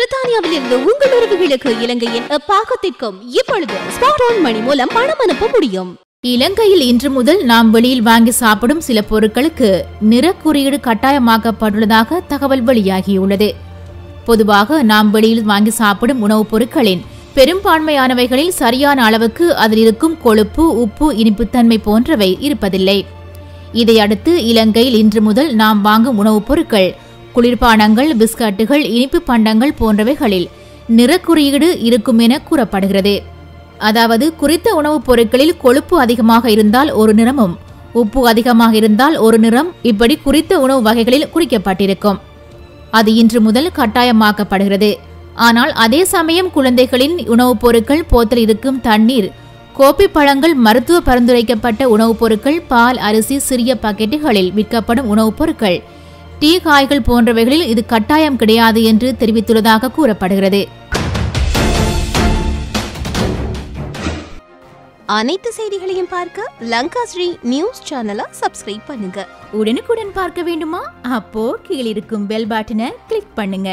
பிரித்தானியாவில் இருந்து உங்கள் உறவுகளுக்கு இலங்கையின் பாகத்திற்கும் இப்பொழுது ஸ்மார்ட் போன் மணி மூலம் பணம் அனுப்ப முடியும். இலங்கையில் இன்று முதல் நாம் வெளியில் வாங்கி சாப்பிடும் சில பொருட்களுக்கு நிற குறியீடு கட்டாயமாக்கப்பட்டுள்ளதாக தகவல் வெளியாகியுள்ளது. பொதுவாக நாம் வெளியில் வாங்கி சாப்பிடும் உணவுப் பொருட்களின் பெரும்பான்மையானவைகளில் சரியான அளவுக்கு அதில் இருக்கும் கொழுப்பு உப்பு இனிப்புத்தன்மை போன்றவை இருப்பதில்லை. இதையடுத்து இலங்கையில் இன்று முதல் நாம் வாங்கும் உணவுப் பொருட்கள் குளிர்பானங்கள் பிஸ்கட்டுகள் இனிப்பு பண்டங்கள் போன்றவைகளில் நிறக்குறியீடு இருக்கும் என கூறப்படுகிறது. அதாவது குறித்த உணவுப் பொருட்களில் கொழுப்பு அதிகமாக இருந்தால் ஒரு நிறமும் உப்பு அதிகமாக இருந்தால் ஒரு நிறம் இப்படி குறித்த உணவு வகைகளில் குறிக்கப்பட்டிருக்கும். அது இன்று முதல் கட்டாயமாக்கப்படுகிறது. ஆனால் அதே சமயம் குழந்தைகளின் உணவுப் பொருட்கள் போத்தல் இருக்கும் தண்ணீர் கோப்பி பழங்கள் மருத்துவ பரிந்துரைக்கப்பட்ட உணவுப் பொருட்கள் பால் அரிசி சிறிய பாக்கெட்டுகளில் விற்கப்படும் உணவுப் பொருட்கள் டீ காய்கள் போன்றவைகளில் இது கட்டாயம் கிடையாது என்று தெரிவித்துள்ளதாக கூறப்படுகிறது. அனைத்து செய்திகளையும் பார்க்க லங்கா ஸ்ரீ நியூஸ் சேனலை சப்ஸ்கிரைப் பண்ணுங்க. உடனுக்குடன் பார்க்க வேண்டுமா? அப்போ கீழிருக்கும் பெல் பட்டனை கிளிக் பண்ணுங்க.